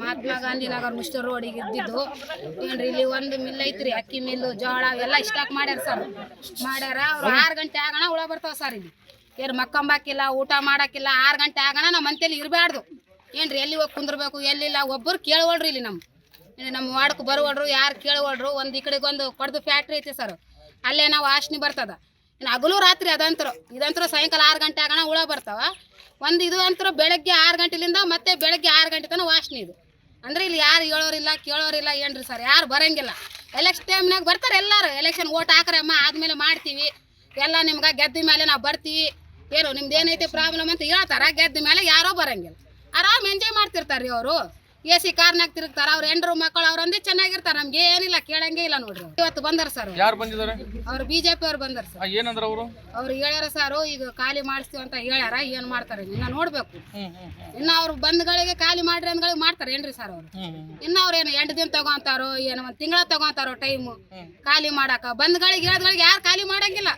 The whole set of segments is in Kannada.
ಮಹಾತ್ಮ ಗಾಂಧಿ ನಗರ್ ಮುಸ್ಟರ್ ರೋಡಿಗೆ ಇದ್ದಿದ್ದು. ಏನ್ರಿ ಇಲ್ಲಿ ಒಂದು ಮಿಲ್ ಐತ್ರಿ, ಅಕ್ಕಿ ಮಿಲ್ಲು ಜೋಳ ಎಲ್ಲ ಸ್ಟಾಕ್ ಮಾಡ್ಯಾರ ಸರ್. ಮಾಡ್ಯಾರ, ಅವ್ರು ಆರು ಗಂಟೆ ಆಗೋಣ ಹುಳ ಬರ್ತಾವ ಸರ್ ಇಲ್ಲಿ. ಏನು ಮಕ್ಕಂಬಾಕಿಲ್ಲ, ಊಟ ಮಾಡಕ್ಕಿಲ್ಲ ಆರು ಗಂಟೆ ಆಗೋಣ ನಮ್ಮ ಮಂತೇಲಿ ಇರಬಾರ್ದು ಏನ್ರಿ ಎಲ್ಲಿ ಹೋಗಿ ಕುಂದ್ರಬೇಕು, ಎಲ್ಲಿಲ್ಲ ಒಬ್ಬರು ಕೇಳವಲ್ರಿ ಇಲ್ಲಿ ನಮ್ಮ ನಮ್ಮ ವಾರ್ಡ್ಕ್ ಬರುವಲ್ರು, ಯಾರು ಕೇಳವಲ್ರು, ಒಂದು ಈ ಕಡೆಗೆ ಒಂದು ಕೊಡ್ದು ಫ್ಯಾಕ್ಟ್ರಿ ಐತಿ ಸರ್. ಅಲ್ಲೇ ನಾವು ಆಶ್ನಿ ಬರ್ತದ. ಇನ್ನು ಹಗಲು ರಾತ್ರಿ ಅದಂತರು. ಇದಂತರ ಸಾಯಂಕಾಲ ಆರು ಗಂಟೆ ಆಗೋಣ ಹುಳ ಬರ್ತಾವ. ಒಂದು ಇದು ಅಂತರ ಬೆಳಗ್ಗೆ ಆರು ಗಂಟೆಲಿಂದ ಮತ್ತೆ ಬೆಳಗ್ಗೆ ಆರು ಗಂಟೆ ತನಕ ವಾಸನೆ ಇದು. ಅಂದ್ರೆ ಇಲ್ಲಿ ಯಾರು ಹೇಳೋರಿಲ್ಲ, ಕೇಳೋರಿಲ್ಲ ಏನ್ರಿ ಸರ್ ಯಾರು ಬರಂಗಿಲ್ಲ. ಎಲೆಕ್ಷನ್ ಟೈಮ್ನಾಗ ಬರ್ತಾರೆ ಎಲ್ಲರೂ. ಎಲೆಕ್ಷನ್ ಓಟ್ ಹಾಕ್ರಿ ಅಮ್ಮ, ಆದ್ಮೇಲೆ ಮಾಡ್ತೀವಿ. ಎಲ್ಲ ನಿಮ್ಗೆ ಗೆದ್ದ ಮೇಲೆ ನಾವು ಬರ್ತೀವಿ. ಏನು, ನಿಮ್ದು ಏನೈತೆ ಪ್ರಾಬ್ಲಮ್ ಅಂತ ಹೇಳ್ತಾರ, ಗೆದ್ದ ಮೇಲೆ ಯಾರೋ ಬರಂಗಿಲ್ಲ. ಆರಾಮ್ ಎಂಜಾಯ್ ಮಾಡ್ತಿರ್ತಾರ್ರಿ ಅವರು. ಎ ಸಿ ಕಾರ್ನಾಗ ತಿರುಗ್ತಾರ ಅವ್ರ ಹೆಂಡ್ರು ಮಕ್ಕಳು ಅವ್ರಂದೇ ಚೆನ್ನಾಗಿರ್ತಾರ ನಮ್ಗೆ ಏನಿಲ್ಲ ಕೇಳಂಗೆ ಇಲ್ಲ ನೋಡ್ರಿ. ಇವತ್ತು ಬಂದಾರ ಸರ್ ಯಾರು ಬಂದಿದ್ದಾರೆ? ಅವ್ರು ಬಿಜೆಪಿ ಅವ್ರು ಬಂದಾರ ಸರ್. ಏನಂದ್ರ ಅವರು? ಅವ್ರು ಹೇಳ್ಯಾರ ಸರ್ ಈಗ ಖಾಲಿ ಮಾಡಿಸ್ತೀವಿ ಅಂತ ಹೇಳ್ಯಾರ ಏನ್ ಮಾಡ್ತಾರೆ ಇನ್ನ ನೋಡ್ಬೇಕು. ಇನ್ನ ಅವ್ರು ಬಂದ್ಗಳಿಗೆ ಖಾಲಿ ಮಾಡ್ರಿ ಅಂದ್ಗಳಿಗೆ ಮಾಡ್ತಾರೆ ಏನ್ರಿ ಸರ್ ಅವ್ರು? ಇನ್ನ ಅವ್ರ ಏನು ಎಂಟು ದಿನ ತಗೊಂತಾರೋ ಏನೋ ಒಂದು ತಿಂಗಳ ತಗೊಂತಾರೋ ಟೈಮು. ಖಾಲಿ ಮಾಡಾಕ. ಬಂದ್ಗಳಿಗೆ ಹೇಳದ್ಗಳಿಗೆ ಯಾರು ಖಾಲಿ ಮಾಡಂಗಿಲ್ಲ.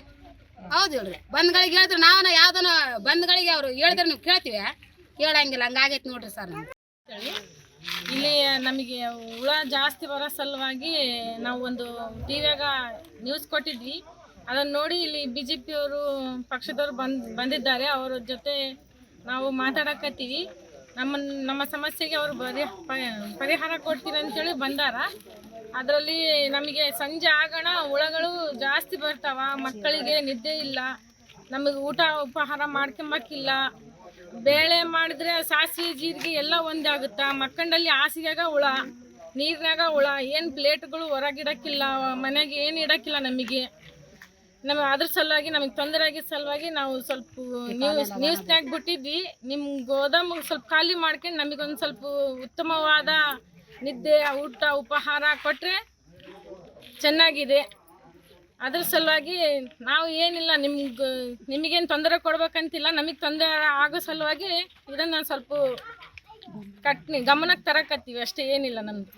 ಹೌದು ಹೇಳ್ರಿ. ಬಂದ್ಗಳಿಗೆ ಹೇಳಿದ್ರೆ ನಾವನ ಯಾವ್ದನ ಬಂದ್ಗಳಿಗೆ ಅವ್ರು ಹೇಳಿದ್ರೆ ನೀವು ಕೇಳ್ತೀವಿ ಹೇಳಂಗಿಲ್ಲ ಹಂಗಾಗೈತಿ ನೋಡ್ರಿ ಸರ್. ಹೇಳಿ ಇಲ್ಲಿ ನಮಗೆ ಹುಳ ಜಾಸ್ತಿ ಬರೋ ಸಲುವಾಗಿ ನಾವು ಒಂದು ಟಿವಿಯಾಗ ನ್ಯೂಸ್ ಕೊಟ್ಟಿದ್ವಿ. ಅದನ್ನು ನೋಡಿ ಇಲ್ಲಿ ಬಿ ಜೆ ಪಿಯವರು ಪಕ್ಷದವರು ಬಂದು, ಬಂದಿದ್ದಾರೆ. ಅವರ ಜೊತೆ ನಾವು ಮಾತಾಡಕತ್ತೀವಿ. ನಮ್ಮ ನಮ್ಮ ಸಮಸ್ಯೆಗೆ ಅವರು ಬರಿ ಪರಿಹಾರ ಕೊಡ್ತೀರಂತೇಳಿ ಬಂದಾರ. ಅದರಲ್ಲಿ ನಮಗೆ ಸಂಜೆ ಆಗೋಣ, ಹುಳಗಳು ಜಾಸ್ತಿ ಬರ್ತಾವ, ಮಕ್ಕಳಿಗೆ ನಿದ್ದೆ ಇಲ್ಲ, ನಮಗೆ ಊಟ ಉಪಹಾರ ಮಾಡ್ಕೊಂಬಕ್ಕಿಲ್ಲ ಬೇಳೆ ಮಾಡಿದ್ರೆ ಸಾಸಿವೆ ಜೀರಿಗೆ ಎಲ್ಲ ಒಂದಾಗುತ್ತಾ? ಮಕ್ಕಂಡಲ್ಲಿ ಹಾಸಿಗೆಗ ಹುಳ, ನೀರಿನಾಗ ಹುಳ, ಏನು ಪ್ಲೇಟ್ಗಳು ಹೊರಗಿಡಕ್ಕಿಲ್ಲ, ಮನೆಗೆ ಏನು ಇಡಕ್ಕಿಲ್ಲ ನಮಗೆ? ನಮ್ಮ ಅದ್ರ ಸಲುವಾಗಿ, ನಮಗೆ ತೊಂದರೆ ಆಗಿದ್ದ ಸಲುವಾಗಿ ನಾವು ಸ್ವಲ್ಪ ನ್ಯೂಸ್ ನ್ಯೂಸ್ನಾಗ ಬಿಟ್ಟಿದ್ವಿ. ನಿಮ್ಮ ಗೋದಾಮು ಸ್ವಲ್ಪ ಖಾಲಿ ಮಾಡ್ಕೊಂಡು ನಮಗೊಂದು ಸ್ವಲ್ಪ ಉತ್ತಮವಾದ ನಿದ್ದೆ, ಊಟ, ಉಪಹಾರ ಕೊಟ್ಟರೆ ಚೆನ್ನಾಗಿದೆ. ಅದ್ರ ಸಲುವಾಗಿ ನಾವು ಏನಿಲ್ಲ, ನಿಮ್ಗೆ, ನಿಮಗೇನು ತೊಂದರೆ ಕೊಡ್ಬೇಕಂತಿಲ್ಲ, ನಮಗೆ ತೊಂದರೆ ಆಗೋ ಸಲುವಾಗಿ ಇದನ್ನು ಸ್ವಲ್ಪ ಕಟ್ ಗಮನಕ್ಕೆ ತರಕತ್ತೀವಿ, ಅಷ್ಟೇ ಏನಿಲ್ಲ ನಮ್ದು.